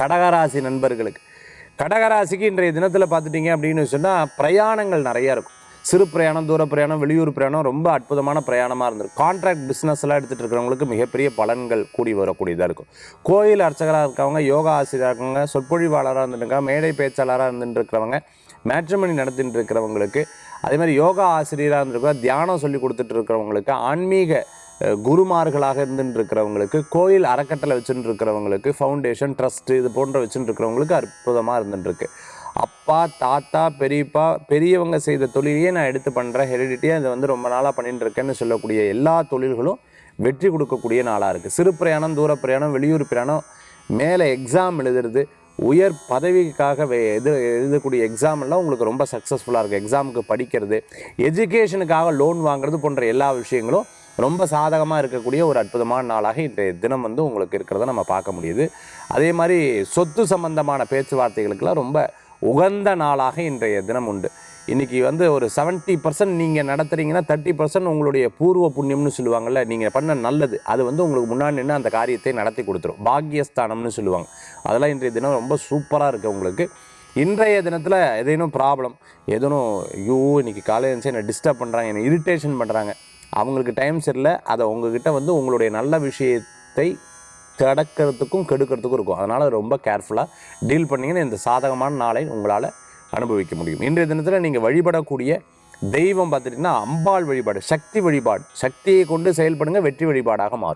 கடகராசி நண்பர்களுக்கு. கடகராசிக்கு இன்றைய தினத்தில் பார்த்துட்டிங்க அப்படின்னு சொன்னால் பிரயாணங்கள் நிறைய இருக்கும். சிறு பிரயாணம் தூர பிரயாணம் வெளியூர் பிரயாணம் ரொம்ப அற்புதமான பிரயாணமாக இருந்திருக்கும். கான்ட்ராக்ட் பிஸ்னஸ் எல்லாம் எடுத்துகிட்டு இருக்கிறவங்களுக்கு மிகப்பெரிய பலன்கள் கூடி வரக்கூடியதாக இருக்கும். கோயில் அர்ச்சகராக இருக்கவங்க யோகா ஆசிரியராக இருக்கவங்க சொற்பொழிவாளராக இருந்துருக்காங்க மேடை பேச்சாளராக இருந்துட்டு இருக்கிறவங்க மேட்ரிமணி நடத்திட்டு இருக்கிறவங்களுக்கு அதே மாதிரி யோகா ஆசிரியராக இருந்திருக்கோம் தியானம் சொல்லி கொடுத்துட்டு இருக்கிறவங்களுக்கு ஆன்மீக குருமார்களாக இருந்துட்டு இருக்கிறவங்களுக்கு கோயில் அறக்கட்டளை வச்சுட்டு இருக்கிறவங்களுக்கு ஃபவுண்டேஷன் ட்ரஸ்ட்டு இது போன்ற வச்சுட்டு இருக்கிறவங்களுக்கு அற்புதமாக இருந்துட்டுருக்கு அப்பா தாத்தா பெரியப்பா பெரியவங்க செய்த தொழிலையே நான் எடுத்து பண்ணுறேன் ஹெரிடிட்டியாக இதை வந்து ரொம்ப நாளாக பண்ணிட்டு இருக்கேன்னு சொல்லக்கூடிய எல்லா தொழில்களும் வெற்றி கொடுக்கக்கூடிய நாளாக இருக்குது சிறு பிரயாணம் தூர பிரயாணம் வெளியூர் பிரயாணம் மேலே எக்ஸாம் எழுதுறது உயர் பதவிக்காக வே- எது எழுதக்கூடிய எக்ஸாம் எல்லாம் உங்களுக்கு ரொம்ப சக்ஸஸ்ஃபுல்லாக இருக்குது எக்ஸாமுக்கு படிக்கிறது எஜுகேஷனுக்காக லோன் வாங்குறது போன்ற எல்லா விஷயங்களும் ரொம்ப சாதகமாக இருக்கக்கூடிய ஒரு அற்புதமான நாளாக இன்றைய தினம் வந்து உங்களுக்கு இருக்கிறத நம்ம பார்க்க முடியுது. அதே மாதிரி சொத்து சம்பந்தமான பேச்சுவார்த்தைகளுக்கெல்லாம் ரொம்ப உகந்த நாளாக இன்றைய தினம் உண்டு. இன்றைக்கி வந்து ஒரு 70% பர்சன்ட் நீங்கள் நடத்துகிறீங்கன்னா தேர்ட்டி பர்சன்ட் உங்களுடைய பூர்வ புண்ணியம்னு சொல்லுவாங்கள்ல நீங்கள் பண்ண நல்லது. அது வந்து உங்களுக்கு முன்னாடி நின்று அந்த காரியத்தை நடத்தி கொடுத்துரும். பாக்கியஸ்தானம்னு சொல்லுவாங்க. அதெல்லாம் இன்றைய தினம் ரொம்ப சூப்பராக இருக்குது உங்களுக்கு. இன்றைய தினத்தில் எதேனும் ப்ராப்ளம் ஏதேனும் ஐயோ இன்றைக்கி காலையில் இருந்துச்சு என்னை டிஸ்டர்ப் பண்ணுறாங்க என்னை இரிட்டேஷன் பண்ணுறாங்க அவங்களுக்கு டைம் சரியில்லை. அதை உங்ககிட்ட வந்து உங்களுடைய நல்ல விஷயத்தை கிடக்கிறதுக்கும் கெடுக்கிறதுக்கும் இருக்கும். அதனால் ரொம்ப கேர்ஃபுல்லாக டீல் பண்ணிங்கன்னா இந்த சாதகமான நாளை உங்களால் அனுபவிக்க முடியும். இன்றைய தினத்தில் நீங்கள் வழிபடக்கூடிய தெய்வம் பார்த்துட்டிங்கன்னா அம்பாள் வழிபாடு சக்தி வழிபாடு. சக்தியை கொண்டு செயல்படுங்க வெற்றி வழிபாடாக மாறும்.